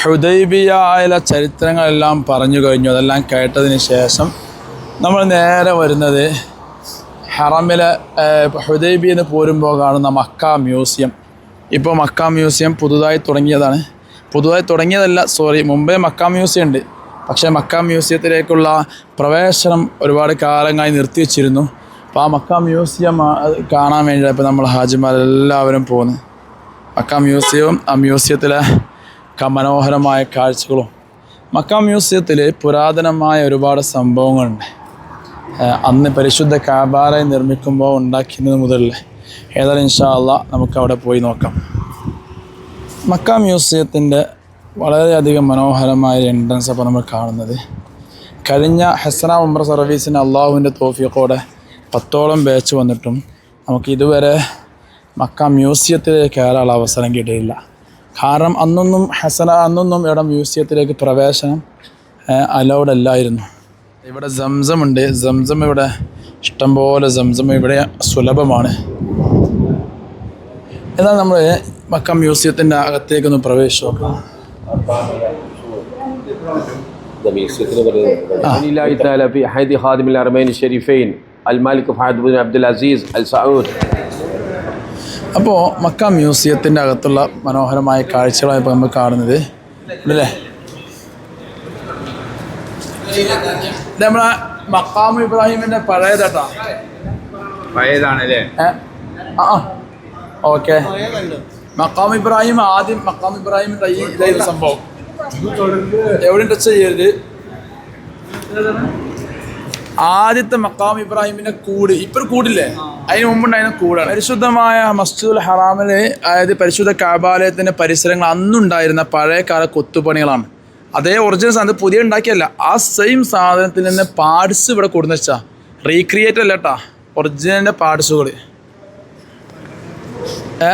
ഹുദൈബിയായ ചരിത്രങ്ങളെല്ലാം പറഞ്ഞു കഴിഞ്ഞു. അതെല്ലാം കേട്ടതിന് ശേഷം നമ്മൾ നേരെ വരുന്നത് ഹറമിലെ ഹുദൈബി എന്ന് പോരുമ്പോൾ കാണുന്ന മക്ക മ്യൂസിയം. ഇപ്പോൾ മക്ക മ്യൂസിയം പുതുതായി തുടങ്ങിയതാണ്. പുതുതായി തുടങ്ങിയതല്ല സോറി മുമ്പേ മക്ക മ്യൂസിയം ഉണ്ട്. പക്ഷേ മക്ക മ്യൂസിയത്തിലേക്കുള്ള പ്രവേശനം ഒരുപാട് കാലങ്ങളായി നിർത്തിവെച്ചിരുന്നു അപ്പോൾ ആ മക്ക മ്യൂസിയം കാണാൻ വേണ്ടി ഇപ്പോൾ നമ്മൾ ഹാജിമാരെല്ലാവരും പോകുന്നു മക്ക മ്യൂസിയവും ആ മ്യൂസിയത്തിലെ മനോഹരമായ കാഴ്ചകളും. മക്ക മ്യൂസിയത്തിൽ പുരാതനമായ ഒരുപാട് സംഭവങ്ങളുണ്ട്. അന്ന് പരിശുദ്ധ കാബാലയം നിർമ്മിക്കുമ്പോൾ ഉണ്ടാക്കുന്നത് മുതൽ ഏതായാലും ഇൻഷാല്ല നമുക്ക് അവിടെ പോയി നോക്കാം. മക്ക മ്യൂസിയത്തിന്റെ വളരെയധികം മനോഹരമായ എൻട്രൻസ് അപ്പോൾ നമ്മൾ കാണുന്നത്. കഴിഞ്ഞ ഹെസന ഉംറ സർവീസിന് അള്ളാഹുവിന്റെ തോഫിയക്കോടെ പത്തോളം ബാച്ച് വന്നിട്ടും നമുക്ക് ഇതുവരെ മക്ക മ്യൂസിയത്തിലേക്ക് കയറാനുള്ള അവസരം കിട്ടിയില്ല കാരണം അന്നൊന്നും ഹസന അന്നൊന്നും ഇവിടെ മ്യൂസിയത്തിലേക്ക് പ്രവേശനം അലൗഡ് അല്ലായിരുന്നു. ഇവിടെ സംസമുണ്ട്. സംസം ഇവിടെ ഇഷ്ടംപോലെ സംസം ഇവിടെ സുലഭമാണ്. എന്നാൽ നമ്മൾ മക്ക മ്യൂസിയത്തിന്റെ അകത്തേക്കൊന്ന് പ്രവേശിച്ചു നോക്കാം. Sharifain al Malik Fahd bin Abdul Aziz al Saud അപ്പോൾ മക്ക മ്യൂസിയത്തിന്റെ അകത്തുള്ള മനോഹരമായ കാഴ്ചകളാണ് ഇപ്പോൾ നമ്മൾ കാണുന്നത്. അല്ലേ നമ്മളെ മക്കാം ഇബ്രാഹിമിന്റെ പഴയതാട്ടാ. പഴയതാണല്ലേ? ആ ഓക്കെ. മക്കാം ഇബ്രാഹിം ആദ്യം മക്കാം ഇബ്രാഹിമിന്റെ ഈ ഇതായിരുന്നു സംഭവം. എവിടെയും ടച്ച് ചെയ്യരുത്? ആദ്യത്തെ മക്കാം ഇബ്രാഹിമിന്റെ കൂട് ഇപ്പൊ കൂടില്ലേ? അതിന് മുമ്പുണ്ടായിരുന്ന കൂടാണ്. പരിശുദ്ധമായ മസ്ജിദുൽ ഹറാമിലെ അതായത് പരിശുദ്ധ കാബാലയത്തിന്റെ പരിസരങ്ങൾ അന്നുണ്ടായിരുന്ന പഴയ കാല കൊത്തുപണികളാണ്. അതേ ഒറിജിനൽ സാധനം പുതിയ ഉണ്ടാക്കിയല്ല. ആ സെയിം സാധനത്തിൽ നിന്ന് പാർട്സ് ഇവിടെ കൊടുന്ന് വെച്ചാ റീക്രിയേറ്റ് അല്ല കേട്ടാ ഒറിജിനലിന്റെ പാർട്സുകൾ ഏ?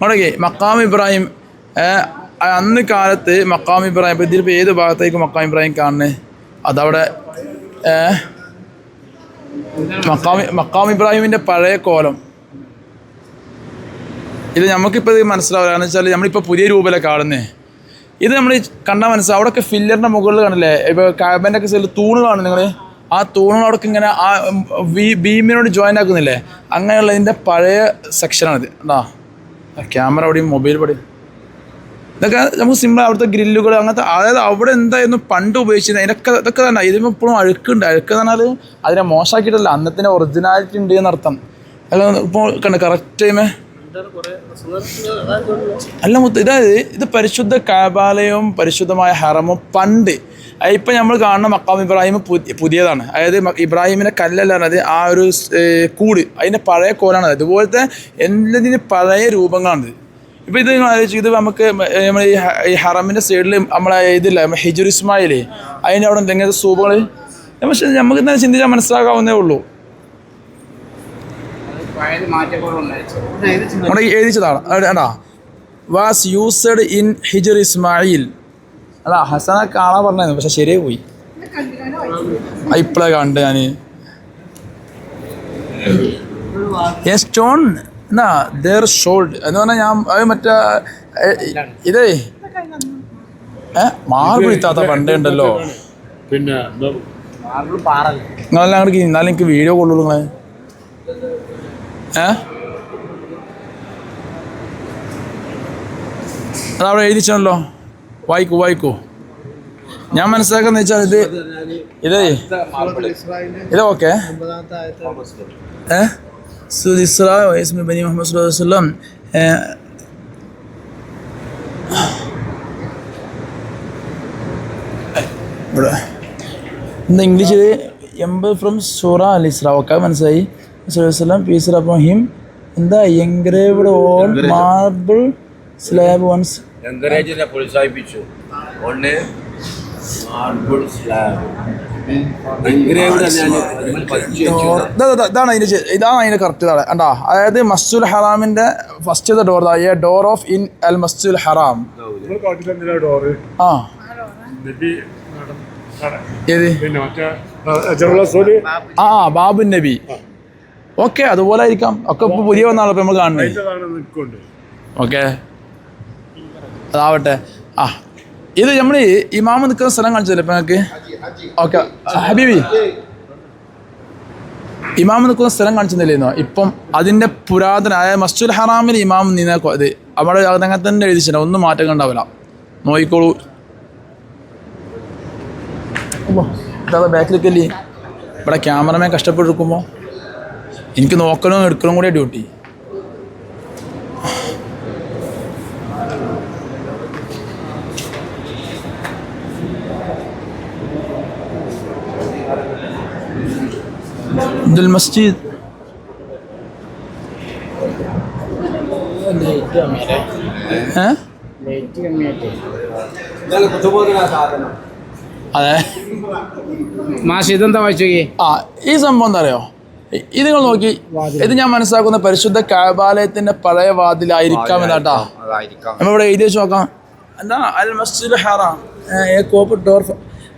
നോടക്കെ മക്കാം ഇബ്രാഹിം അന്ന് കാലത്ത് മക്കാം ഇബ്രാഹിം ഇതിലിപ്പോൾ ഏത് ഭാഗത്തേക്ക് മക്കാം ഇബ്രാഹിം കാണുന്നത് അതവിടെ ഏ? മക്കാം മക്കാം ഇബ്രാഹിമിന്റെ പഴയ കോലം. ഇത് നമുക്കിപ്പോൾ ഇത് മനസ്സിലാവില്ല വെച്ചാൽ നമ്മളിപ്പോൾ പുതിയ രൂപയിലെ കാണുന്നേ. ഇത് നമ്മൾ കണ്ടാൽ മനസ്സിലാവും. അവിടെയൊക്കെ ഫില്ലറിന്റെ മുകളിൽ കാണില്ലേ ഇപ്പോൾ കാബന്റെ ഒക്കെ സൈഡിൽ തൂണ് കാണും നിങ്ങൾ ആ തൂണുകളൊക്കെ ഇങ്ങനെ ആ ബീമിനോട് ജോയിൻ ആക്കുന്നില്ലേ? അങ്ങനെയുള്ളതിന്റെ പഴയ സെക്ഷനാണിത് എന്താ ക്യാമറ അവിടെയും മൊബൈൽ പടിയും ഇതൊക്കെ നമുക്ക് സിമ്പിൾ അവിടുത്തെ ഗ്രില്ലുകൾ അങ്ങനത്തെ അതായത് അവിടെ എന്തായിരുന്നു പണ്ട് ഉപയോഗിച്ചിരുന്നത് അതിനൊക്കെ ഇതൊക്കെ തന്നെ ഇതിപ്പോൾ ഇപ്പോഴും അഴുക്കുണ്ട്. അഴുക്ക് എന്ന് പറഞ്ഞാൽ അതിനെ മോശമാക്കിയിട്ടല്ല അന്നത്തിന്റെ ഒറിജിനാലിറ്റി ഉണ്ട് എന്നർത്ഥം അല്ല ഇപ്പോൾ കണ്ട കറക്റ്റ് ടൈമേ അല്ല മുത്ത് ഇതായത് ഇത് പരിശുദ്ധ കാബാലയവും പരിശുദ്ധമായ ഹറമും പണ്ട്. ഇപ്പം നമ്മൾ കാണുന്ന മക്കാം ഇബ്രാഹിം പുതിയതാണ്. അതായത് ഇബ്രാഹിമിന്റെ കല്ലല്ലാണ് അത് ആ ഒരു കൂട് അതിന്റെ പഴയ കോലാണ്. അതുപോലത്തെ എല്ലാത്തിന്റെ പഴയ രൂപങ്ങളാണിത്. ഇപ്പം ഇത് നിങ്ങൾ ആലോചിച്ച് ഇത് നമുക്ക് നമ്മൾ ഈ ഹറമിന്റെ സൈഡിൽ നമ്മളെ ഇതില്ല ഹിജുർ ഇസ്മായിലേ. അതിന്റെ അവിടെ എന്തെങ്കിലും സൂപ്പുകൾ പക്ഷെ നമുക്ക് തന്നെ ചിന്തിച്ചാൽ മനസ്സിലാക്കാവുന്നേ ഉള്ളൂ. അവിടെ എഴുതിച്ചതാണ്. It was used in Hijr Ismail. അല്ല ഹസന കാണാൻ പറഞ്ഞായിരുന്നു പക്ഷെ ശരിയായി പോയി. ഇപ്പോഴാണ് കണ്ട് ഞാൻ സ്റ്റോൺ എന്നാ ദർ ഷോൾഡ് എന്ന് പറഞ്ഞാൽ ഞാൻ അത് മറ്റേ ഇതേ ഏ മാർബിൾ ഇത്താത്ത പണ്ടേ ഉണ്ടല്ലോ. പിന്നെ നിങ്ങളെല്ലാം അങ്ങോട്ട് എന്നാലും എനിക്ക് വീഡിയോ കൊള്ളുള്ളൂ നിങ്ങളെ. ഏ? അതവിടെ എഴുതിച്ചല്ലോ വായിക്കൂ വായിക്കൂ. ഞാൻ മനസ്സിലാക്കുന്ന വെച്ചാൽ ഇത് ഇതേ. ഇത് ഓക്കെ. ഏ? سورة الإسراء واسم بني محمد صلى الله عليه وسلم ഏ, ഇവിടെ ഇന്ന് ഇംഗ്ലീഷിൽ എൺപത് ഫ്രം സൂറ അൽ ഇസ്ര ഒക്കെ മനസ്സിലായി വസ്ലം പീസ് അപ്പം ഹിം എന്താ engraved on marble slab once എൻകറേജിനെ പ്രോത്സാഹിപ്പിച്ചു ഒന്ന് മാർബിൾ സ്ലാബ് ഇതാണ് അതിന്റെ ഇതാണ് അതിന്റെ കറക്റ്റ് ഇതാണ് കണ്ടാ? അതായത് മസ്ജുൽ ഹറാമിന്റെ first door door of in al Masjid Haram ആ. ഏത്? ആ ബാബു നബി. ഓക്കെ അതുപോലെ ആയിരിക്കാം. ഒക്കെ ഇപ്പോൾ പുതിയ ഇപ്പോൾ നമ്മൾ കാണുന്നത്. ഓക്കെ. അതാവട്ടെ. ആ. ഇത് നമ്മൾ ഇമാമ നിൽക്കുന്ന സ്ഥലം കാണിച്ചല്ലേ ഇപ്പൊ ഞങ്ങൾക്ക് ഓക്കെ. ഹബീബി. ഇമാം നിൽക്കുന്ന സ്ഥലം കാണിച്ചിരുന്നില്ലേന്നോ? ഇപ്പം അതിന്റെ പുരാതനായ മസ്ജുൽ ഹറാമിൽ ഇമാം നിന്ന ഇത് അവിടെ അങ്ങനെ തന്നെ എഴുതിച്ചില്ല ഒന്നും മാറ്റം ഉണ്ടാവില്ല. നോയിക്കോളൂ ഇതാ ബാക്കിലേക്കല്ലേ ഇവിടെ ക്യാമറമാൻ കഷ്ടപ്പെട്ടിരിക്കുമ്പോൾ എനിക്ക് നോക്കലും എടുക്കലും കൂടെ ഡ്യൂട്ടി മസ്ജിദ് ലൈറ്റ് കമ്മിയായിട്ട് അതെ. മാഷ് ഇതെന്താ വായിച്ചു നോക്കി ആ ഈ സംഭവം എന്താ അറിയോ? ഇത് നിങ്ങൾ നോക്കി. ഇത് ഞാൻ മനസ്സിലാക്കുന്ന പരിശുദ്ധ കാബാലയത്തിന്റെ പഴയ വാതിലായിരിക്കാം എന്നാട്ടാ അതായിരിക്കാം. നമ്മളിവിടെ എഴുതി വെച്ച് നോക്കാം. എന്താ? അൽ മസ്ജിദ് ഹറാം. മസ്ജിദ് കോപ്പ് ഡോർ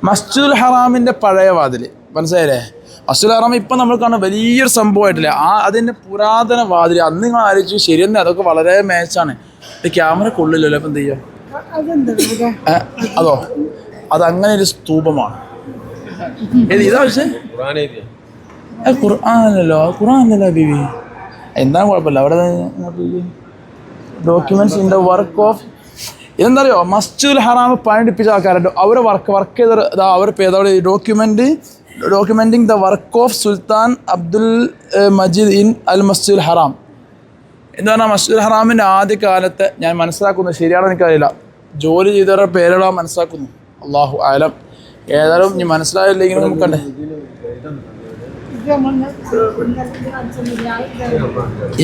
മസ്ജിദുൽ ഹറാമിന്റെ പഴയ വാതിൽ മനസ്സിലായില്ലേ? ഹറാം ഇപ്പം നമ്മൾ കാണുന്ന വലിയൊരു സംഭവമായിട്ടില്ലേ? ആ അതിന്റെ പുരാതന വാതിൽ അന്ന് നിങ്ങൾ ആലോചിച്ചു ശരിയെന്നെ അതൊക്കെ വളരെ മേച്ചാണ്. ഇത് ക്യാമറ കൊള്ളില്ലല്ലോ അപ്പം എന്ത് ചെയ്യാം? അതോ? അതങ്ങനെ ഒരു സ്തൂപമാണ്. ഇതാ പക്ഷേ ഖുർആാനല്ലോ ഖുർആാനല്ലോ ബിബി എന്താണ് കുഴപ്പമില്ല അവിടെ documents in the work of ഇതെന്താ അറിയോ മസ്ജിദുൽ ഹറാം പണിപ്പിച്ച ആൾക്കാരുണ്ട്. അവരെ വർക്ക് വർക്ക് ചെയ്ത അവരുടെ document documenting the work of Sultan Abdul uh, Majid in al Masjid al Haram എന്ന് പറഞ്ഞാൽ മസ്ജിദ് ഹറാമിന്റെ ആദ്യ കാലത്ത് ഞാൻ മനസ്സിലാക്കുന്നു ശരിയാണോ എനിക്കറിയില്ല. ജോലി ചെയ്തവരുടെ പേരുകളാ മനസ്സിലാക്കുന്നു അള്ളാഹു ആലം ഏതായാലും ഇനി മനസ്സിലായില്ലെങ്കിൽ നമുക്ക്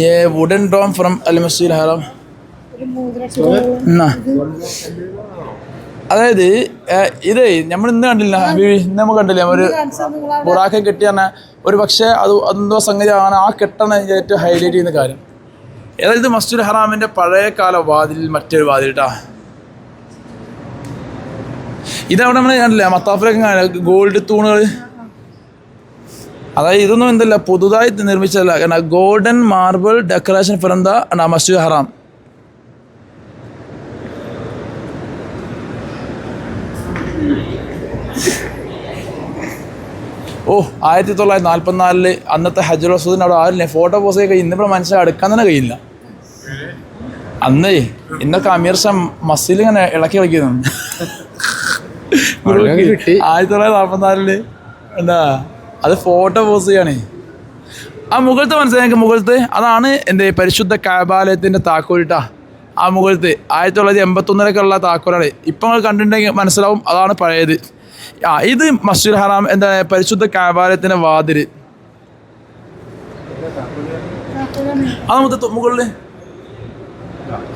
a wooden dome from al Masjid Haram എന്നാ? അതായത് ഇത് നമ്മൾ ഇന്ന് കണ്ടില്ല. ഇന്ന് നമ്മൾ കണ്ടില്ല. ഒരു ബുറാക്കെ കെട്ടി പറഞ്ഞ ഒരു പക്ഷേ അത് എന്തോ സംഗതിയാണ് ആ കെട്ടണ ഏറ്റവും ഹൈലൈറ്റ് ചെയ്യുന്ന കാര്യം. അതായത് മസ്ജുൽ ഹറാമിന്റെ പഴയ കാല വാതിലിൽ മറ്റൊരു വാതിൽ കേട്ടാ ഇതവിടെ നമ്മൾ കണ്ടില്ല? മത്താഫിലൊക്കെ ഗോൾഡ് തൂണുകൾ അതായത് ഇതൊന്നും എന്തല്ല പുതുതായി നിർമ്മിച്ചതല്ല. കാരണം ഗോൾഡൻ മാർബിൾ ഡെക്കറേഷൻ ഫിറന്ത മസ്ജിദ് ഹറാം. ഓ ആയിരത്തി തൊള്ളായിരത്തി നാൽപ്പത്തിനാലിൽ അന്നത്തെ ഹജ്ജുൽ വസൂദിന് അവിടെ ആരില്ലേ ഫോട്ടോ പോസ് ഒക്കെ ഇന്നിപ്പോൾ മനുഷ്യൻ അടുക്കാൻ തന്നെ കഴിയില്ല. അന്നേ ഇന്നൊക്കെ അമീർ ഷാ മസിൽ ഇങ്ങനെ ഇളക്കി കളിക്കുന്നുണ്ട് ആയിരത്തി തൊള്ളായിരത്തി നാൽപ്പത്തിനാലിൽ എന്താ അത് ഫോട്ടോ പോസ് ചെയ്യണേ. ആ മുകളിലത്തെ മനസ്സിലായി എനിക്ക് മുകളിലത്തെ അതാണ് എന്റെ പരിശുദ്ധ കാബാലയത്തിന്റെ താക്കോലിട്ടാ ആ മുകളിലത്തെ ആയിരത്തി തൊള്ളായിരത്തി എൺപത്തൊന്നിലൊക്കെ ഉള്ള താക്കോലാണ്. ഇപ്പം നിങ്ങൾ കണ്ടിട്ടുണ്ടെങ്കിൽ മനസ്സിലാവും അതാണ് പഴയത്. ആ ഇത് മസ്ജിദ് ഹറാം എന്താ പരിശുദ്ധ കാബാലയത്തിന്റെ വാതിൽ. അത് മൊത്തം മുകളിൽ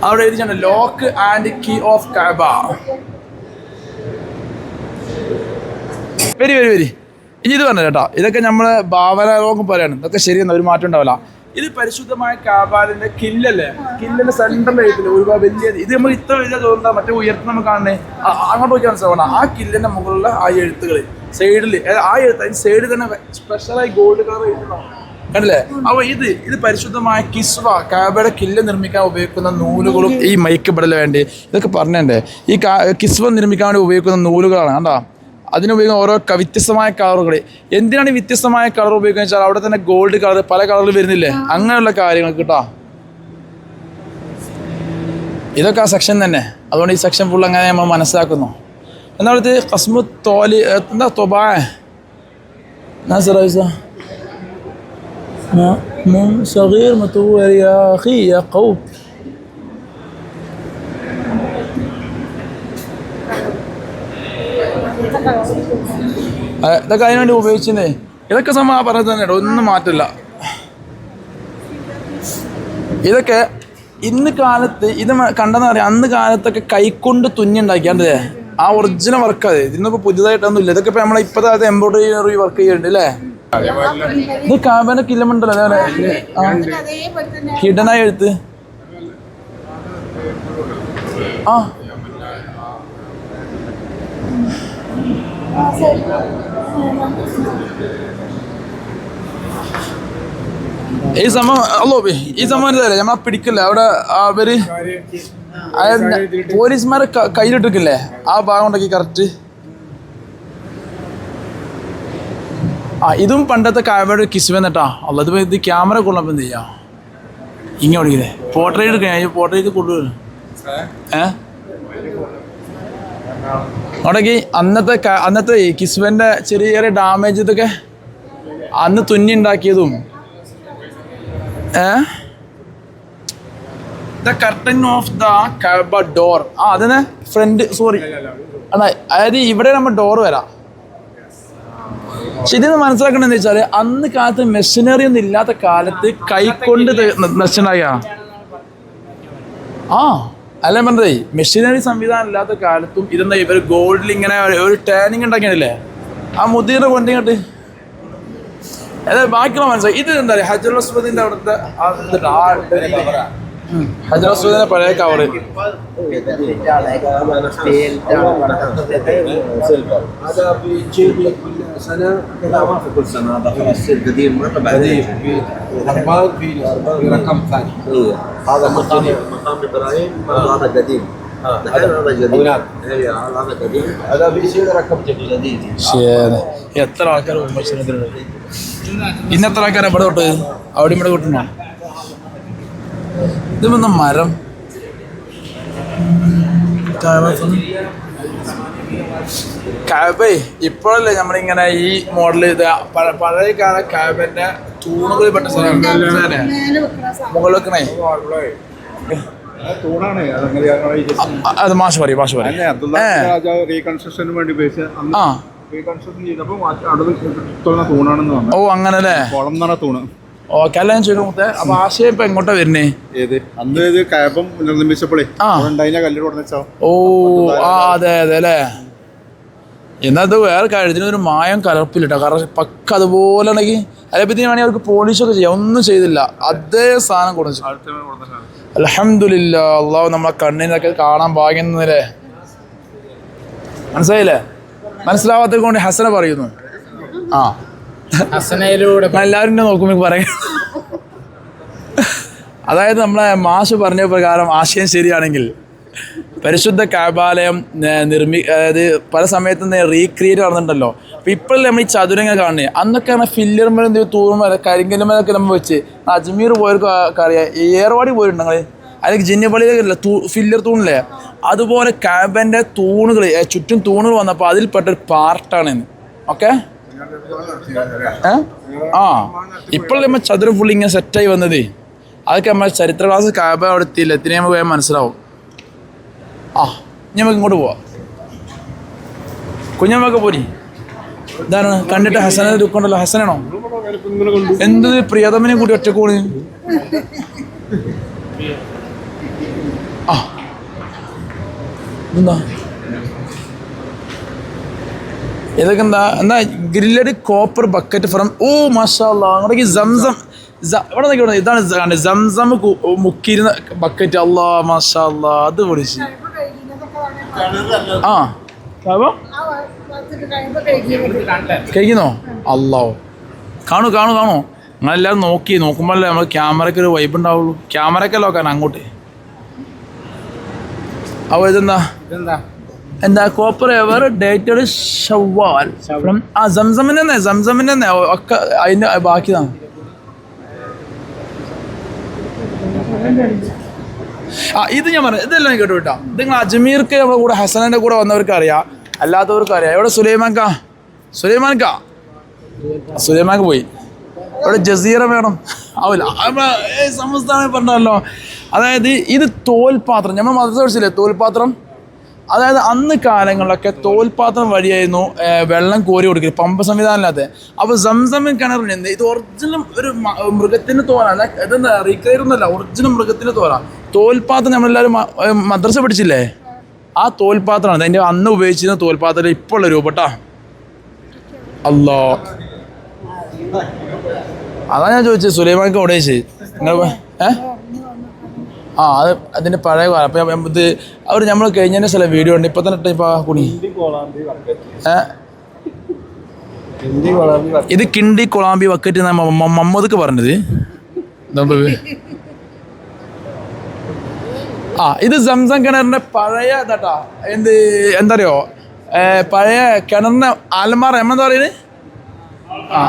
അവിടെ എഴുതിയാണ് lock and key of Kaaba വരി വരി വരി. ഇനി ഇത് പറഞ്ഞു കേട്ടോ. ഇതൊക്കെ നമ്മൾ ഭാവന ലോകം പോലെയാണ്. ഇതൊക്കെ ശരിയെന്ന് ഒരു മാറ്റം ഉണ്ടാവില്ല. ഇത് പരിശുദ്ധമായ കാബാലിന്റെ കില്ലല്ലേ? സെന്ററിൽ എഴുത്തില്ല ഒരുപാട് വലിയ ഇത് നമ്മൾ ഇത്ര വലിയ തോന്നുന്ന മറ്റേ ഉയർത്തി നമ്മൾ കാണുന്നേ. അങ്ങോട്ട് പോയി മനസ്സിലാവണം. ആ കില്ലിന്റെ മുകളിലുള്ള ആ എഴുത്തുകൾ സൈഡിൽ ആ എഴുത്ത്. അതിന് സൈഡിൽ തന്നെ സ്പെഷ്യലായി ഗോൾഡ് കളർ എഴുതണം. കണ്ടില്ലേ? അപ്പൊ ഇത് ഇത് പരിശുദ്ധമായ കിസ്വ കാബയുടെ കില്ല് നിർമ്മിക്കാൻ ഉപയോഗിക്കുന്ന നൂലുകളും ഈ മൈക്ക് ഇടൽ വേണ്ടി? ഇതൊക്കെ പറഞ്ഞേ ഈ കിസ്വ നിർമ്മിക്കാൻ വേണ്ടി ഉപയോഗിക്കുന്ന നൂലുകളാണ്. കണ്ടോ? അതിനുപയോഗിക്കുന്ന ഓരോ ക- വ്യത്യസ്തമായ കളറുകൾ എന്തിനാണ് ഈ വ്യത്യസ്തമായ കളർ ഉപയോഗിക്കുന്നത് വെച്ചാൽ അവിടെ തന്നെ ഗോൾഡ് കളർ പല കളറിൽ വരുന്നില്ലേ അങ്ങനെയുള്ള കാര്യങ്ങൾ കേട്ടോ ഇതൊക്കെ ആ സെക്ഷൻ തന്നെ അതുകൊണ്ട് ഈ സെക്ഷൻ ഫുൾ അങ്ങനെ നമ്മൾ മനസ്സിലാക്കുന്നു എന്നാളത് കസ്മു തോലി എന്താ തൊബാ എന്നാ സറൈസ ما من صغير مطور يا أخي يا قوم ഇതൊക്കെ അതിനുവേണ്ടി ഉപയോഗിച്ചേ ഇതൊക്കെ സമയം പറഞ്ഞത് തന്നെ ഒന്നും മാറ്റില്ല ഇതൊക്കെ ഇന്ന് കാലത്ത് ഇത് കണ്ടെന്ന് പറയാം അന്ന് കാലത്തൊക്കെ കൈക്കൊണ്ട് തുന്നിണ്ടാക്കിയാണ്ടേ ആ ഒറിജിനൽ വർക്ക് അത്. ഇതിന്നിപ്പോ പുതിയതായിട്ടൊന്നും ഇല്ല. ഇതൊക്കെ ഇപ്പൊ നമ്മളെ ഇപ്പത്തെ എംബ്രോയിഡറി വർക്ക് ചെയ്യുന്നുണ്ട് അല്ലേ ഇത് കാബന കിലമുണ്ടല്ലോ അതേപോലെ ഹിഡനായി എഴുത്ത്. ആ. ഈ സമയം അല്ലോ ഈ സമയം ഇതല്ലേ നമ്മളെ പിടിക്കില്ല? അവിടെ അവർ പോലീസുമാരെ കയ്യിലിട്ടിരിക്കില്ലേ? ആ ഭാഗം ഉണ്ടാക്കി കറക്റ്റ് ആ ഇതും പണ്ടത്തെ കാവയുടെ കിസ്വൻ കേട്ടാ അല്ലത് ഇത് ക്യാമറ കൊള്ളപ്പം എന്ത് ചെയ്യാ ഇങ്ങനെ ഓടിക്കില്ലേ? പോർട്രേറ്റ് എടുക്കാൻ പോർട്രേറ്റ് കൊണ്ടുവരും. ഏ? അവിടേക്ക് അന്നത്തെ അന്നത്തെ കിസ്വന്റെ ചെറിയ ചെറിയ ഡാമേജ് ഇതൊക്കെ അന്ന് തുന്നി ഉണ്ടാക്കിയതും ഏ? The curtain of the Kaaba door ആ അതിന് ഫ്രണ്ട് സോറി അതാ അതായത് ഇവിടെ നമ്മൾ ഡോർ വരാം. പക്ഷെ ഇതിന് മനസ്സിലാക്കണം എന്ന് വെച്ചാൽ അന്ന് കാലത്ത് മെഷീനറി ഒന്നും ഇല്ലാത്ത കാലത്ത് കൈകൊണ്ട് മെഷീനായ ആ. അല്ല ഞാൻ പറഞ്ഞതേ മെഷീനറി സംവിധാനം ഇല്ലാത്ത കാലത്തും ഇതെന്താ ഇവർ ഗോൾഡിൽ ഇങ്ങനെ ഒരു- ടേണിങ് ഉണ്ടാക്കിയല്ലേ ആ മുദീറിനെ കൊണ്ടിങ്ങോട്ട് അതായത് ബാക്കിയുള്ള മനസ്സിലായി. ഇത് എന്താ പറയുക ഹജറുൽ അസ്വദിന്റെ അവിടുത്തെ ആ ഇതിട്ട് ആ ഉം. ഹജർ അസ്വദിന്റെ പഴയ കവറ് هذا بيجي لي كل سنه لا ما في كل سنه هذا خلاص يصير قديم مره بعدين في الهربان في في رقم ثاني إيه. هذا مقام مقام ابراهيم هذا قديم الحين هذا جديد هناك. إيه، هذا قديم هذا بيصير رقم جديد ശരി എത്ര ആൾക്കാർ വിമർശനത്തിലുണ്ട് ഇന്ന് എത്ര ആൾക്കാർ ഇവിടെ തൊട്ട് അവിടെ ഇവിടെ തൊട്ടുണ്ടോ ഇത് വന്ന മരം കാബേ ഇപ്പോഴല്ലേ നമ്മളിങ്ങനെ ഈ മോഡൽ ഇത് പഴ- പഴയ കാല കാബന്റെ തൂണുകളിൽ പെട്ട സ്ഥലം മുകളിൽ വെക്കണേ അത് മാഷ് പറയും മാഷ് പറയും. റീകൺസ്ട്രക്ഷന് വേണ്ടി റീകൺസ്ട്രക്ഷൻ തൂണാണെന്ന് ഓ അങ്ങനെ അല്ലേ കുളം തൂണ്. ഓക്കെ അല്ല ഞാൻ ചോദിക്കട്ടെ അപ്പൊ ആശയം ഇപ്പൊ എങ്ങോട്ടാ വരുന്നേ? ഏത്? അന്ന് ഇത് കയപ്പം നിർമ്മിച്ചപ്പോഴേ ആ. ഉണ്ടായിന കല്ല് കൊടുന്നോ ഓ ആ അതെ അതെ അല്ലേ? എന്നത് വേറെ കാര്യത്തിന് ഒരു മായം കലർപ്പില്ല കേട്ടോ കാരണം പക്ക അതുപോലെ ഉണ്ടെങ്കിൽ അതിനെപ്പറ്റി വേണമെങ്കിൽ അവർക്ക് പോളിഷൊക്കെ ചെയ്യാം. ഒന്നും ചെയ്തില്ല. അതേ സാധനം കൊടുത്തു അലഹമില്ല അള്ളാഹു നമ്മളെ കണ്ണിനൊക്കെ കാണാൻ ഭാഗ്യന്നല്ലേ? മനസ്സിലായില്ലേ? മനസ്സിലാവാത്ത കൊണ്ട് ഹസന പറയുന്നു. ആ. എല്ലാവരും നോക്കും നോക്കുമ്പോൾ പറയാം. അതായത് നമ്മളെ മാഷ് പറഞ്ഞ പ്രകാരം ആശയം ശരിയാണെങ്കിൽ പരിശുദ്ധ കാബാലയം നിർമ്മി അതായത് പല സമയത്തും റീക്രിയേറ്റ് നടന്നിട്ടുണ്ടല്ലോ. അപ്പൊ ഇപ്പോഴല്ലേ നമ്മൾ ഈ ചതുരങ്ങ കാണുന്നത് അന്നൊക്കെ പറഞ്ഞാൽ ഫില്ലർ മേലെ എന്തെങ്കിലും തൂറുമല കരിങ്കല്ലുമലൊക്കെ നമ്മൾ വെച്ച് അജ്മീർ പോയവർക്ക് അറിയാം ഏർവാടി പോയിട്ടുണ്ട് നിങ്ങൾ അല്ലെങ്കിൽ ജിന്നപ്പള്ളിയിലൊക്കെ തൂ ഫില്ലർ തൂണില്ലേ? അതുപോലെ കാബന്റെ തൂണുകൾ ചുറ്റും തൂണുകൾ വന്നപ്പോൾ അതിൽപ്പെട്ട ഒരു പാർട്ടാണ് ഓക്കെ? ആ. ഇപ്പോഴല്ലേ നമ്മൾ ചതുരം ഫുള്ളി ഇങ്ങനെ സെറ്റായി വന്നത്. അതൊക്കെ നമ്മൾ ചരിത്ര ക്ലാസ് കാബ അവിടെ എത്തിയില്ല എത്തിനെ നമുക്ക് വേഗം മനസ്സിലാവും. ആ ഇനി നമുക്ക് ഇങ്ങോട്ട് പോവാം. കുഞ്ഞമ്മക്ക് പോരി. ഇതാണ് കണ്ടിട്ട് ഹസനെ ദുഃഖമുണ്ടല്ലോ ഹസനാണോ? എന്ത് പ്രിയതമനെ കൂടി ഒറ്റക്കോണ് ആ. എന്താ ഇതൊക്കെ എന്താ എന്താ ഗ്രില്ലഡ് കോപ്പർ ബക്കറ്റ് ഫ്രം ഓ മാഷാ അങ്ങോട്ടേക്ക് സംസം ഇവിടെ നോക്കി ഇതാണ്. സംസം മുക്കിയിരുന്ന ബക്കറ്റ് അല്ലാ മാഷാ അല്ലാ അത് പൊളിച്ച് ആ കഴിക്കുന്നോ? അല്ലോ കാണൂ കാണു കാണു. നിങ്ങളെല്ലാവരും നോക്കി നോക്കുമ്പോഴല്ലേ നമ്മൾ ക്യാമറയ്ക്ക് ഒരു വൈബ് ഉണ്ടാവുള്ളൂ. ക്യാമറയ്ക്കല്ലോ കാരണം അങ്ങോട്ട്? അപ്പോൾ ഇതെന്താ? ഇതെന്താ? എന്താ copper ewer dated Shawwal. From ആ സംസമിന്റെ തന്നെ സംസമിന്റെ തന്നെ. ഒക്കെ അതിന്റെ ബാക്കിതാണ് ആ ഇത് ഞാൻ പറഞ്ഞു ഇതെല്ലാം കേട്ടു കേട്ടോ. ഇത് നിങ്ങൾ അജ്മീർക്ക് നമ്മുടെ കൂടെ ഹസനന്റെ കൂടെ വന്നവർക്ക് അറിയാം. അല്ലാത്തവർക്ക് അറിയാം. എവിടെ സുലൈമാൻക സുലൈമാൻക സുലൈമാൻക്ക് പോയി. ഇവിടെ ജസീറ വേണം? ആവില്ല. സംസ്ഥാനം പറഞ്ഞല്ലോ. അതായത് ഇത് തോൽപാത്രം. നമ്മൾ മദ്രസ പഠിച്ചില്ലേ തോൽപാത്രം? അതായത് അന്ന് കാലങ്ങളിലൊക്കെ തോൽപാത്രം വഴിയായിരുന്നു വെള്ളം കോരി കൊടുക്കൽ പമ്പ് സംവിധാനമില്ലാതെ. അപ്പോൾ സംസം കിണറിന് ഇത് ഒറിജിനൽ ഒരു മൃഗത്തിന് തോലാണ്. ഇതെന്താ റീക്രയർ ഒന്നുമല്ല ഒറിജിനൽ മൃഗത്തിന്റെ തോല. തോൽപാത്രം നമ്മളെല്ലാവരും മദ്രസ പിടിച്ചില്ലേ ആ തോൽപാത്രമാണ്. അതിന്റെ അന്ന് ഉപയോഗിച്ചിരുന്ന തോൽപാത്രം ഇപ്പോൾ ഉള്ള രൂപട്ടാ അല്ലോ അതാ ഞാൻ ചോദിച്ചത് സുലൈമാൻക്ക് ചോദിച്ചത്? നിങ്ങൾ ഏ? ആ അത് അതിന്റെ പഴയ കാലം. അപ്പം ഇത് അവർ നമ്മൾ കഴിഞ്ഞതിന്റെ ചില വീഡിയോ ഉണ്ട് ഇപ്പം തന്നെ ഇപ്പം കുണി. ഇത് കിണ്ടി കൊളാമ്പി വക്കറ്റ് മമ്മദക്ക് പറഞ്ഞത്. ആ ഇത് സംസം കിണറിന്റെ പഴയ ഇതാട്ടാ. എന്ത് എന്താ അറിയോ പഴയ കിണറിന്റെ ആൽമാറ. എന്താ പറയുന്നത്? ആ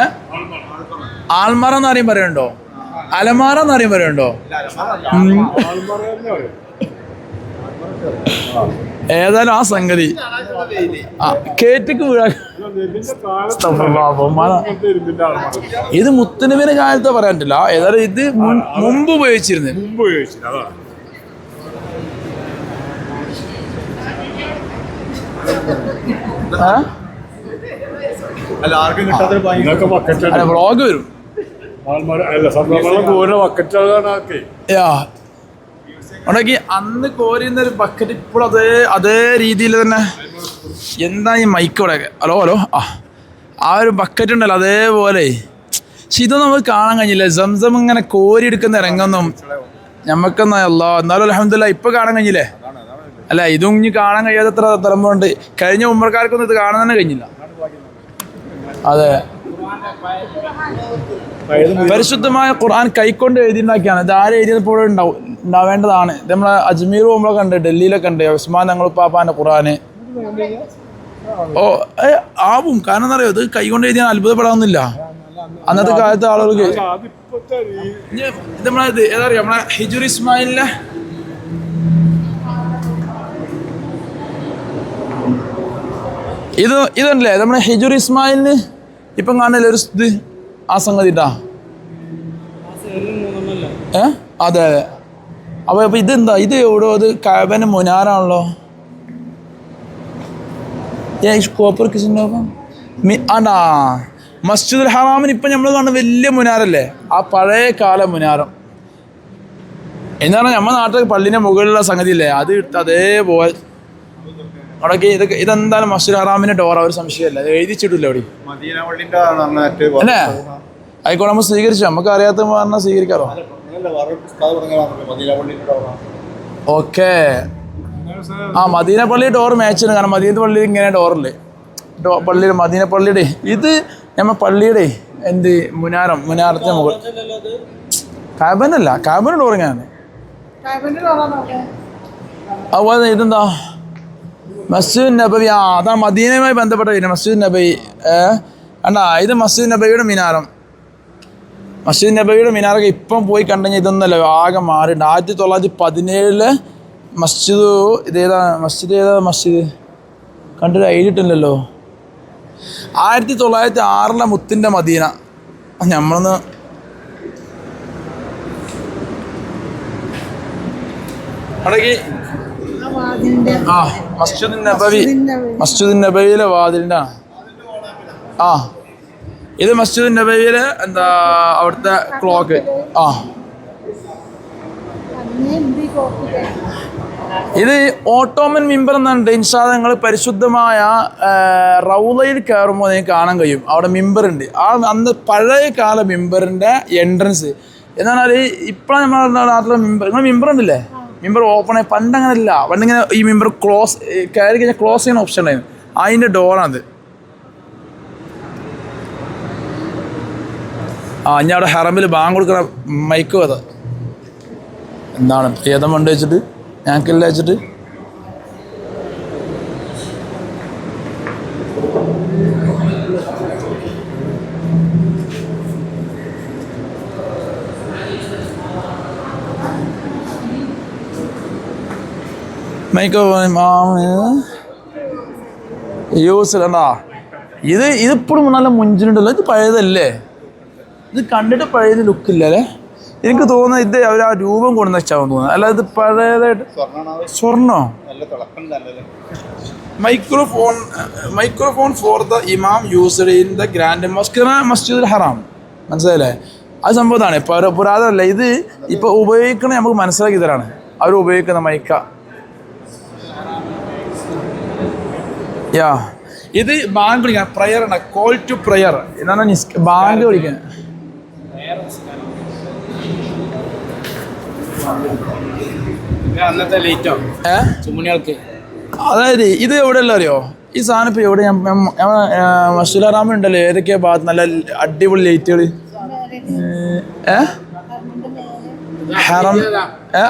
ഏ? ആൽമാറ എന്ന് പറയും പറയുന്നുണ്ടോ? അലമാറ എന്ന് അറിയാൻ പറയുന്നുണ്ടോ ഉം. ഏതായാലും ആ സംഗതി. ആ കേറ്റക്ക് വീഴാൻ ഇത് മുത്തനബിന്റെ കാലത്ത് പറയാൻ പറ്റില്ല ഏതായാലും ഇത് മുമ്പ് ഉപയോഗിച്ചിരുന്നു മുമ്പ് വ്ളോഗ് വരും. അല്ല സംഭവം കോരുന്ന ബക്കറ്റുകളാണ് ആക്കെ യാ. ഉണ്ടെങ്കി അന്ന് കോരിയുന്ന ഒരു ബക്കറ്റ് ഇപ്പോഴും അതേ അതേ രീതിയിൽ തന്നെ. എന്താ ഈ മൈക്ക് ഇവിടെ ഹലോ ഹലോ? ആ. ആ ഒരു ബക്കറ്റ് ഉണ്ടല്ലോ അതേപോലെ. പക്ഷെ ഇതൊന്നും നമുക്ക് കാണാൻ കഴിഞ്ഞില്ല. സംസം ഇങ്ങനെ കോരി എടുക്കുന്ന ഇറങ്ങുന്നു ഞമ്മക്കൊന്നും അല്ല. എന്നാലും അലഹമില്ല ഇപ്പൊ കാണാൻ കഴിഞ്ഞില്ലേ? അല്ല ഇതും ഇനി കാണാൻ കഴിയാത്തത്ര തലമുണ്ട് കഴിഞ്ഞ ഉമ്മർക്കാർക്കൊന്നും ഇത് കാണാൻ തന്നെ കഴിഞ്ഞില്ല. അതെ. പരിശുദ്ധമായ ഖുർആൻ കൈക്കൊണ്ട് എഴുതിണ്ടാക്കിയാണ് ഇത് ആരും എഴുതിയപ്പോൾ ഉണ്ടാവും ഉണ്ടാവേണ്ടതാണ്. നമ്മളെ അജ്മീർ പോകുമ്പോൾ കണ്ട് ഡൽഹിയിലൊക്കെ ഉണ്ട് ഉസ്മാൻ ഞങ്ങൾ പാപ്പാന്റെ ഖുർആന്. ഓ ആവും. കാരണം എന്താ പറയുക ഇത് കൈകൊണ്ട് എഴുതിയാൽ അത്ഭുതപ്പെടാവുന്നില്ല അന്നത്തെ കാലത്ത് ആളുകൾക്ക്. നമ്മളെ ഇത് ഏതാ അറിയാം? നമ്മളെ ഹിജുർ ഇസ്മായിലിനെ ഇത് ഇതല്ലേ നമ്മുടെ ഹിജുർ ഇസ്മായിലിന് ഇപ്പം കാണില്ല ഒരു ആ സംഗതി ഏ? അതെ അതെ. അപ്പൊ അപ്പൊ ഇതെന്താ? ഇത് എവിടെ? അത് കഴബന് മുനാറാണല്ലോ ഏ കോപ്പർ ആണ്ടാ മസ്ജിദുൽ ഹറാമിന് ഇപ്പം നമ്മൾ കാണുന്ന വലിയ മുനാരല്ലേ? ആ പഴയ കാല മുനാരം. എന്താണ് നമ്മുടെ നാട്ടിലെ പള്ളിന്റെ മുകളിലുള്ള സംഗതി ഇല്ലേ അത് അതേപോലെ അവിടേക്ക് ഇത് ഇതെന്തായാലും മസ്ജിദ് ഹറാമിന്റെ ഡോറ ഒരു സംശയമല്ല എഴുതിച്ചിട്ടില്ല അവിടെ മദീന പള്ളിന്റെ മറ്റേ അല്ലേ? ആയിക്കോട്ടെ നമ്മൾ സ്വീകരിച്ചു. നമുക്ക് അറിയാത്ത പറഞ്ഞാൽ സ്വീകരിക്കാറോ മദീന പള്ളിന്റെ ഓക്കെ. ആ മദീന പള്ളി ഡോർ മാച്ചാണ് കാരണം മദീന പള്ളി ഇങ്ങനെ ഡോറിൽ ഡോ പള്ളിയുടെ മദീന പള്ളിയുടെ. ഇത് നമ്മ പള്ളിയുടെ എന്ത് മുനാരം മുനാരത്തിന് മുകൾ. കാബനല്ല കാബന ഡോർ ഞാൻ അതുപോലെ ഇതെന്താ? മസ്ജിദ് നബവി. ആ അതാണ് മദീനയുമായി ബന്ധപ്പെട്ട വീട്. മസ്ജിദ് നബി കണ്ട ഇത് മസ്ജിദ് നബിയുടെ മിനാരം. മസ്ജിദ് നബിയുടെ മിനാറൊക്കെ ഇപ്പം പോയി കണ്ടെങ്കിൽ ഇതൊന്നല്ല ആകെ മാറിയിട്ടുണ്ട്. ആയിരത്തി തൊള്ളായിരത്തി പതിനേഴിൽ മസ്ജിദ് ഇതേതാ മസ്ജിദ് ഏതാ മസ്ജിദ്? കണ്ടിട്ട് എഴുതിയിട്ടില്ലല്ലോ. ആയിരത്തി തൊള്ളായിരത്തി ആറിലെ മുത്തിന്റെ മദീന നമ്മളൊന്ന് അടക്കി. ആ മസ്ജിദ് നബവി. മസ്ജിദ് നബവിയിലെ വാതിലിന്റെ ആ ഇത് മസ്ജിദ് നബവിയിലെ എന്താ അവിടുത്തെ ക്ലോക്ക്. ആ. ഇത് ഓട്ടോമൻ മിമ്പർ എന്നുണ്ട് ഇൻഷാ നിങ്ങൾ പരിശുദ്ധമായ റൗലയിൽ കയറുമ്പോൾ നിങ്ങൾക്ക് കാണാൻ കഴിയും. അവിടെ മിമ്പർ ഉണ്ട്. ആ അന്ന് പഴയ കാല മിമ്പറിന്റെ എൻട്രൻസ് എന്നാൽ ഇപ്പോഴാണ് നമ്മുടെ നാട്ടിലെ മിമ്പർ. നിങ്ങൾ മിമ്പർ ഉണ്ടല്ലേ? മിമ്പർ ഓപ്പൺ ആയി പണ്ട് അങ്ങനെ ഇല്ല പണ്ടിങ്ങനെ ഈ മെമ്പർ ക്ലോസ് കയറി കഴിഞ്ഞാൽ ക്ലോസ് ചെയ്യുന്ന ഓപ്ഷൻ ഉണ്ടായിരുന്നു. അതിന്റെ ഡോറാണത് ആ ഞാൻ അവിടെ ഹെറമ്പിൽ ബാങ്ക് കൊടുക്കുന്ന മൈക്ക് അതാ. എന്താണ്? ഏതം വണ്ടി വെച്ചിട്ട്? ഞങ്ങൾക്കില്ല വെച്ചിട്ട്? മൈക്ക് യൂസ് കണ്ടാ ഇത് ഇതിപ്പോഴും നല്ല മുഞ്ചിനുണ്ടല്ലോ. ഇത് പഴയതല്ലേ? ഇത് കണ്ടിട്ട് പഴയത് ലുക്കില്ല അല്ലേ? എനിക്ക് തോന്നുന്നത് ഇത് അവർ ആ രൂപം കൊണ്ടു വെച്ചാവും തോന്നുന്നത്. അല്ല ഇത് പഴയതായിട്ട് സ്വർണോ microphone microphone for the imam used in the grand Masjid Masjid al Haram മനസ്സിലായില്ലേ? അത് സംഭവത്താണ് പുര- പുരാതനല്ല ഇത് ഇപ്പൊ ഉപയോഗിക്കണേ നമുക്ക് മനസ്സിലാക്കി തരാണ്. അവർ ഉപയോഗിക്കുന്ന മൈക്ക യാ ഇത് ബാങ്ക് വിളിക്കാൻ പ്രയർ ആണ്. കോൾ ടു പ്രയർ എന്നാണ് ബാങ്ക് വിളിക്കാൻ. അന്നത്തെ ലേറ്റോ ഏ? ചുമണികൾക്ക്. അതായത് ഇത് എവിടെയല്ല അറിയോ? ഈ സാധനം ഇപ്പോൾ എവിടെ? ഞാൻ ഹറാമിൽ ഉണ്ടല്ലോ. ഏതൊക്കെയാ ഭാഗത്ത് നല്ല അടിപൊളി ലൈറ്റുകൾ ഏ? ഹെറം ഏ?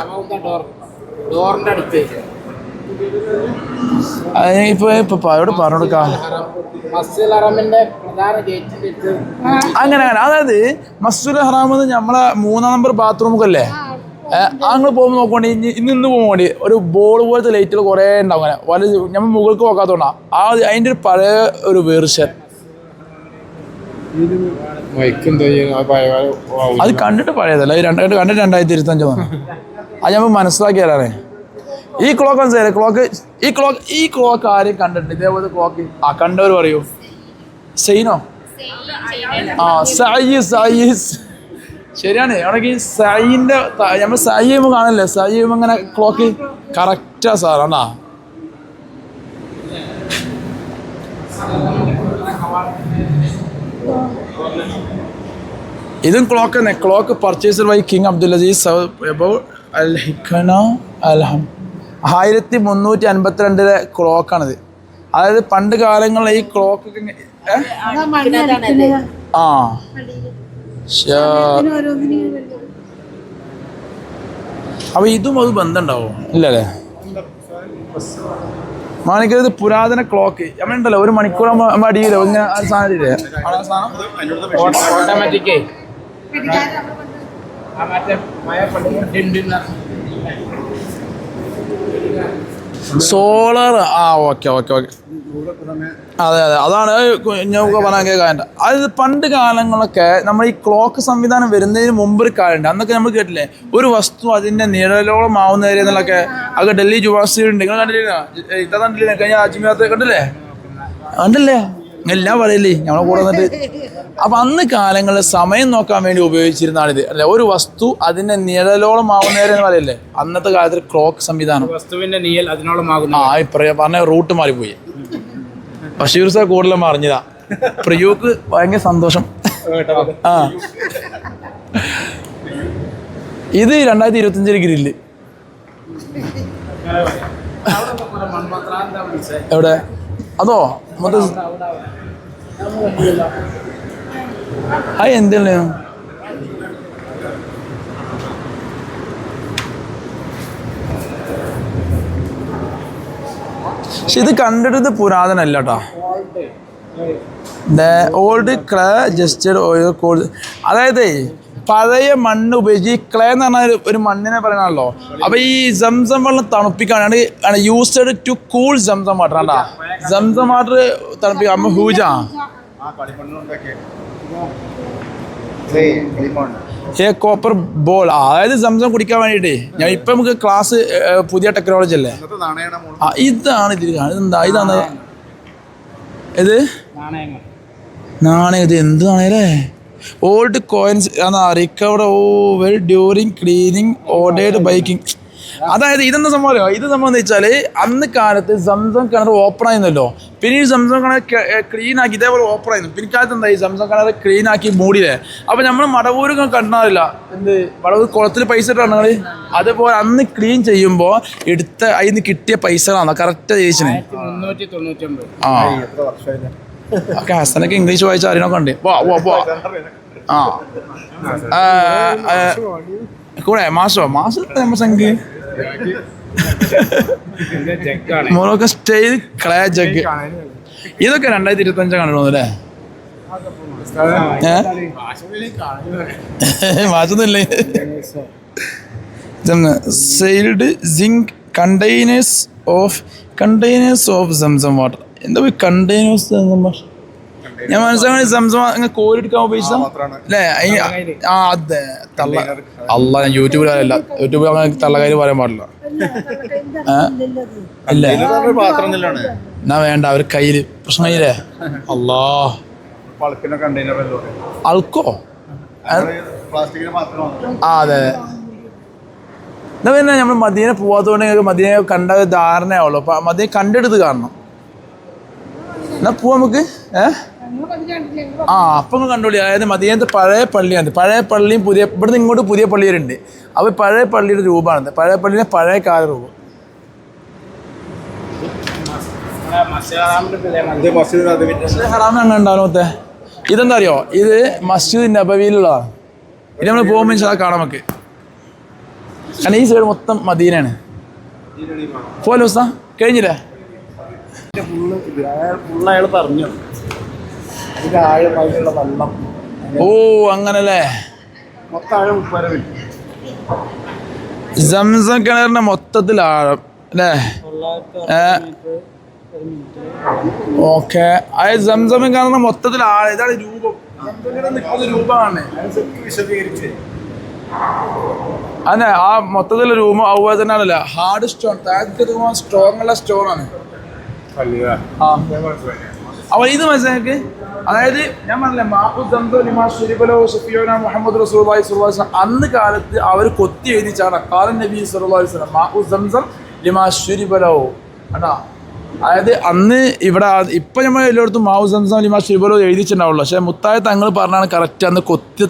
ഡോർ. ഡോറിന്റെ അടുത്ത്. ഇപ്പൊ ഇപ്പൊ അവരോട് പറഞ്ഞു കൊടുക്കാം അങ്ങനെ അങ്ങനെ. അതായത് മസ്ജുൽ ഹറാം എന്ന് നമ്മളെ മൂന്നാം നമ്പർ ബാത്റൂമൊക്കെ അല്ലേ അങ്ങനെ പോകുമ്പോൾ ഇനി ഇന്ന് ഇന്ന് പോകണ്ടി ഒരു ബോൾ പോലത്തെ ലൈറ്റുകൾ കുറേ ഉണ്ടാവും അങ്ങനെ. വല നമ്മൾ മുകൾക്ക് നോക്കാത്തോണ്ടാ. ആ അതിന്റെ ഒരു പഴയ ഒരു വേർഷൻ അത് കണ്ടിട്ട് പഴയതല്ല. അത് രണ്ടായിട്ട് കണ്ടിട്ട് രണ്ടായിരത്തി ഇരുപത്തഞ്ചോ അത് നമ്മൾ മനസ്സിലാക്കി തരാനേ ഈ ക്ലോക്ക് മനസ്സിലായി ക്ലോക്ക് ഈ ക്ലോക്ക് ഈ ക്ലോക്ക് ആരെയും കണ്ടിട്ടുണ്ട് ഇതേപോലെ ക്ലോക്ക് ആ കണ്ടവർ പറയൂ. സെയിനോ ആ സായി സായി ശരിയാണ്. അവിടെ സൈന്റെ നമ്മൾ സൈ ചെയ്യുമ്പോൾ കാണല്ലേ? സൈ ചെയ്യുമ്പോൾ ഇങ്ങനെ ക്ലോക്ക് കറക്റ്റാ ആണോ ഇതും ക്ലോക്ക് തന്നെ. Clock purchaser by King Abdul Aziz al ഹിഖന അൽഹം ആയിരത്തി മുന്നൂറ്റി അൻപത്തിരണ്ടിലെ ക്ലോക്കാണിത്. അതായത് പണ്ട് കാലങ്ങളിൽ ഈ ക്ലോക്ക് ആ. അപ്പൊ ഇതും അത് ബന്ധമുണ്ടാവോ? ഇല്ലല്ലേ? മാണിക്കരുത് പുരാതന ക്ലോക്ക്. നമ്മളുണ്ടല്ലോ ഒരു മണിക്കൂർ അടിയിലോ. ഇങ്ങനെ ആ സാധനം ഇല്ലേ? ആ സാധനം? ഓട്ടോമാറ്റിക്കേ ആ മറ്റേ മഴ പണ്ട് സോളാർ. ആ ഓക്കെ ഓക്കെ ഓക്കെ. അതെ അതെ. അതാണ് ഞാൻ പറയാൻ കേൾക്കാൻ അതായത് പണ്ട് കാലങ്ങളൊക്കെ നമ്മൾ ഈ ക്ലോക്ക് സംവിധാനം വരുന്നതിന് മുമ്പ് ഒരു കാര്യമുണ്ട് അന്നൊക്കെ നമ്മൾ കേട്ടില്ലേ? ഒരു വസ്തു അതിന്റെ നിഴലോളം ആവുന്ന ഏരിയ എന്നുള്ളൊക്കെ അതൊക്കെ ഡൽഹി യുവാസികൾ ഉണ്ട് നിങ്ങൾ കണ്ടില്ല ഇതാ കണ്ടില്ലേ? കഴിഞ്ഞ അജ്മീറത്തെ കണ്ടില്ലേ? കണ്ടില്ലേ? എല്ലാം പറയില്ലേ? ഞങ്ങളെ കൂടെ വന്നിട്ട് അപ്പൊ അന്ന് കാലങ്ങളിൽ സമയം നോക്കാൻ വേണ്ടി ഉപയോഗിച്ചിരുന്നാണ് ഇത്. അല്ലെ? ഒരു വസ്തു അതിന്റെ നിഴലോളം ആവുന്നേരം എന്ന് പറയല്ലേ? അന്നത്തെ കാലത്ത് ക്ലോക്ക് സംവിധാനം. വസ്തുവിന്റെ നീയൽ അതിനോളമാകുന്നു ആ ഇപ്പറ പറഞ്ഞ റൂട്ട് മാറിപ്പോയി. ബഷീർ സാർ കൂടുതലും അറിഞ്ഞതാ പ്രിയൂക്ക് ഭയങ്കര സന്തോഷം. ആ. ഇത് രണ്ടായിരത്തി ഇരുപത്തി അഞ്ചിൽ ഗ്രില്ല്. എവിടെ? അതോ? മൊത്തം അത് എന്താണ് പക്ഷെ ഇത് കണ്ടിട്ട് പുരാതനല്ല കേട്ടോ ഓൾഡ് ക്ലേ ജസ്റ്റഡ് ഓയിൽ കോൾഡ് അതായത് പഴയ മണ്ണ് ഉപയോഗിച്ച് ഈ ക്ലേ എന്ന് പറഞ്ഞാൽ ഒരു- മണ്ണിനെ പറയണല്ലോ. അപ്പൊ ഈ സംസം വെള്ളം തണുപ്പിക്കാനാണ് used to cool Zamzam water ആണ്ടാ. Zamzam water തണുപ്പിക്കാൻ ഹൂജാ. ഏ കോപ്പർ ബോൾ അതായത് സംസം കുടിക്കാൻ വേണ്ടിയിട്ടേ. ഞാൻ ഇപ്പൊ നമുക്ക് ക്ലാസ് പുതിയ ടെക്നോളജി അല്ലേ? ഇതാണ് ഇതിൽ ഇതെന്താ? ഇതാണ് ഇത് നാണയം. ഇത് എന്ത് നാണയല്ലേ? ഓൾഡ് കോയിൻസ് എന്നാ റിക്കവർഡ് ഓ വെൽ ഡ്യൂറിങ് ക്ലീനിങ് ഓഡേഡ് ബൈക്കിംഗ് അതായത് ഇതെന്താ സംഭവം ഇത് സംഭവം എന്ന് വെച്ചാൽ അന്ന് കാലത്ത് സംസം കിണർ ഓപ്പൺ ആയിരുന്നല്ലോ. പിന്നെ ഈ സംസം കിണർ ക്ലീൻ ആക്കി ഇതേപോലെ ഓപ്പൺ ആയിരുന്നു. പിൻകാലത്ത് കാലത്ത് എന്തായി? സംസം കിണർ ക്ലീൻ ആക്കി മൂടിയില്ലേ അപ്പൊ നമ്മൾ മടവൂരൊക്കെ കണ്ടാറില്ല. എന്ത്? മടവൂർ കുളത്തിൽ പൈസ ഇട്ടാണ് നിങ്ങൾ അതുപോലെ അന്ന് ക്ലീൻ ചെയ്യുമ്പോൾ എടുത്ത അതിൽ നിന്ന് കിട്ടിയ പൈസകളാണ്? കറക്റ്റ് ചേച്ചിന് ആ. ഒക്കെ ഹസനൊക്കെ ഇംഗ്ലീഷ് വായിച്ച അറിയണൊക്കെ ഉണ്ട്. വാ വാ വാ. ആ. കൂടെ മാസോ മാസം നമ്മൾ സംഖ്യ മോറൊക്കെ സ്റ്റൈൽ ക്ലേ ജഗ് ഇതൊക്കെ രണ്ടായിരത്തി ഇരുപത്തി അഞ്ചാണ് കാണുന്നു അല്ലേ മാസൊന്നുമില്ലേ sealed zinc containers of containers of Zamzam water എന്താ കണ്ടെയ്നേഴ്സ് സംസം വാട്ടർ ഞാൻ മനസ്സിലാക്കി സംസം അങ്ങനെ കോരിയെടുക്കാൻ ഉപയോഗിച്ച അല്ലേ? ആ അതെ. തള്ള അല്ല? ഞാൻ യൂട്യൂബിലല്ല യൂട്യൂബിൽ അങ്ങനെ തള്ളകാര് പറയാൻ പാടില്ല. അല്ലേ എന്നാ വേണ്ട അവർ കയ്യിൽ. പ്രശ്നമായില്ലേ അല്ലാ അൾക്കോ? ആ അതെ എന്നാ പിന്നെ നമ്മൾ മദീനെ പോവാത്തതുകൊണ്ട് ഞങ്ങൾക്ക് മദീനെ കണ്ട ധാരണയാവുള്ളൂ അപ്പൊ മദീനെ കണ്ടെടുത്ത് കാണണം. എന്നാ പോവാ നമുക്ക്? ഏ? ആ അപ്പം കണ്ടോളി. അതായത് മദീനത്തെ പഴയ പള്ളിയാണ്. പഴയ പള്ളിയും പുതിയ ഇവിടുന്ന് ഇങ്ങോട്ട് പുതിയ പള്ളിയരുണ്ട് അപ്പോൾ പഴയ പള്ളിയുടെ രൂപമാണ് പഴയ പള്ളിയുടെ പഴയ കാല രൂപം മസ്ജിദ് ഹറാമിന്റെ ഇതേമാതിരി. ഇത് മസ്ജിദ് നബവിന്റെ മസ്ജിദ് ഹറാം അങ്ങനെ ഉണ്ടാവുമത്തെ ഇതെന്താ അറിയോ ഇത് മസ്ജിദ് നബവിയിലുള്ളതാണ്. ഇത് നമ്മൾ പോകുമ്പോൾ ഇൻഷാ കാണാം നമുക്ക്. കാരണം ഈ സൈഡ് മൊത്തം മദീനാണ് പോലെ ദിവസം കഴിഞ്ഞില്ലേ? ഫുള്ള് അയാൾ പറഞ്ഞു. വെള്ളം. ഓ അങ്ങനല്ലേ? മൊത്തം ആഴം സംസം കിണറിന്റെ മൊത്തത്തിൽ ആഴം അല്ലേ? ഓക്കെ. അതായത് സംസം കിണറിന്റെ മൊത്തത്തിൽ ആഴം ഇതാണ് രൂപം. രൂപമാണ്. അതെ ആ മൊത്തത്തിലെ രൂപം അതുപോലെ തന്നെ ആണല്ല ഹാർഡ് സ്റ്റോൺ താഴത്തെ സ്ട്രോങ് ഉള്ള സ്റ്റോൺ ആണ്. ആ. അപ്പൊ ഇത് മനസ്സിലാക്കി അതായത് ഞാൻ പറഞ്ഞില്ലേ മാബു ദന്തോ ഷുരിബലോ ഷഫിയോന മുഹമ്മദ് റസൂലുള്ളാഹി സ്വല്ലല്ലാഹു അന്ന് കാലത്ത് അവർ കൊത്തി എഴുതിച്ചാണ് കാലൻ നബി അലൈഹി വസല്ലം മാഹു സംസം ലിമാ ഷുരിബലോ അതാ. അതായത് അന്ന് ഇവിടെ ഇപ്പം ഇപ്പൊ നമ്മൾ എല്ലായിടത്തും മാവു സംസം ലിമാ ഷുരിബലോ എഴുതിച്ചിട്ടുണ്ടാവുള്ളൂ. പക്ഷെ മുത്തായ തങ്ങൾ പറഞ്ഞാണ് കറക്റ്റ് അന്ന് കൊത്തി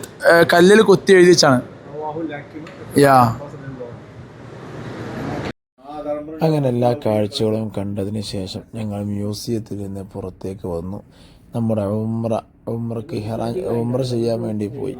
കല്ലിൽ കൊത്തി എഴുതിച്ചാണ്. യാ. അങ്ങനെ എല്ലാ കാഴ്ചകളും കണ്ടതിന് ശേഷം ഞങ്ങൾ മ്യൂസിയത്തിൽ നിന്ന് പുറത്തേക്ക് വന്നു. നമ്മുടെ ഉമ്ര ഉമ്രക്ക് ഹെറാൻ ഉമ്ര ചെയ്യാൻ വേണ്ടി പോയി.